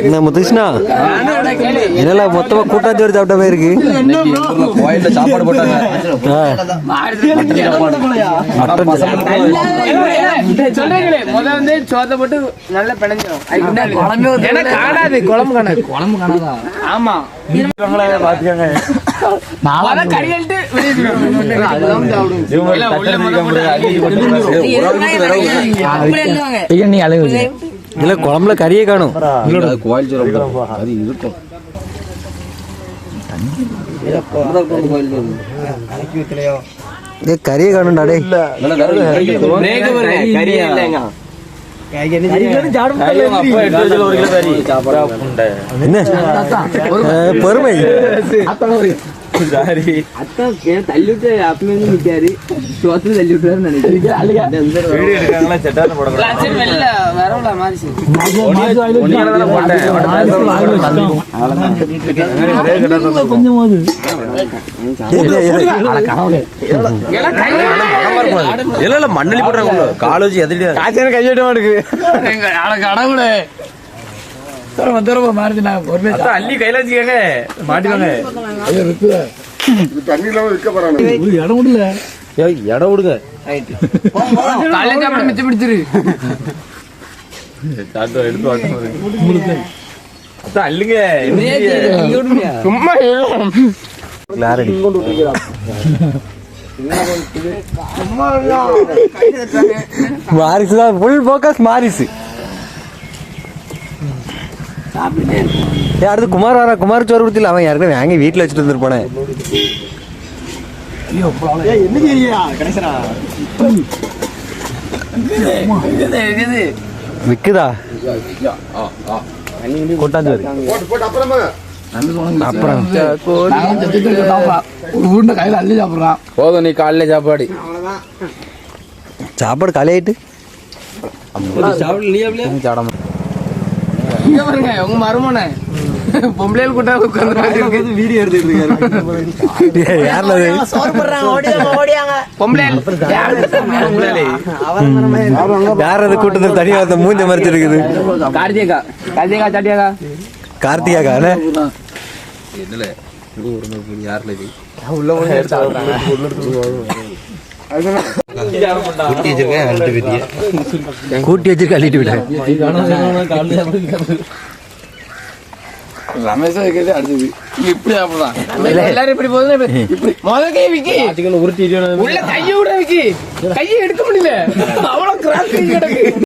என்ன முத்துகிருஷ்ணா? என்னல மொத்தமா கூட்டாஞ்சோறு சாப்பிட்ட மாதிரி இருக்கு? சாப்பாடு போட்டாங்க. நீ அழகு இல்ல குழம்புல கறியே காணும் கோயில் சோறு அது இருக்கும் ஏ கறியே காணும்டா டேய் என்ன அஹ், பொறுமை சரி, வெளில வரவல மாதிரி சரி. எல்லாம் கையில இல்ல இல்ல மண்ணலி போடுறாங்க கால் வச்சு எதிரியா எங்க அட தரமா தரமா மாறுது நான் பொறுமையா அள்ளி கையில வச்சுக்கங்க. மாட்டிவாங்க ஐயோ இருக்குது ஒரு இடம் விடல. ஏய், இடம் விடுங்க. காலையில சாப்பாடு மிச்சம் பிடிச்சிரு. சாப்பிட்டு எடுத்து வாங்க அதான் அள்ளுங்க. சும்மா கிளாரடி மாரிசு தான் ஃபுல் ஃபோக்கஸ் மாரிசு ஏ அடுத்து குமார் வரா? குமார் சோறு கொடுத்தில அவன் யாருக்குமே வாங்கி வீட்டில் வச்சுட்டு வந்துருப்பானே விக்குதா? கொட்டாஞ்சோறு. அப்புறம். உருண்டை கையில அள்ளி சாப்பிடுறான். போதும் நீ காலையில சாப்பாடு. சாப்பாடு காலையாயிட்டு. இங்க பாருங்க உங்க மருமனை பொம்பளைகள் கூட்ட உட்கார்ந்து வீடியோ எடுத்துட்டு யாருல பொம்பளைகள் யார் அது கூட்டத்தில் தனியா ஒருத்தன் மூஞ்ச மறைச்சு இருக்குது. கார்த்திகா. கார்த்திகா சாட்டியாக்கா. கார்த்திகாக்கா? என்னல? யாருல இது. கூட்டி வச்சிருக்க அள்ளிட்டு விட்டேன் ரமேஷா வைக்கிறது அடுத்தது இப்படி சாப்பிடுறான் எல்லாரும் இப்படி போதும் இப்படி முத கை விக்கி உள்ள கையை விட விக்கி கையை எடுக்க முடியல அவ்வளவு கிராஸ் கிடக்கு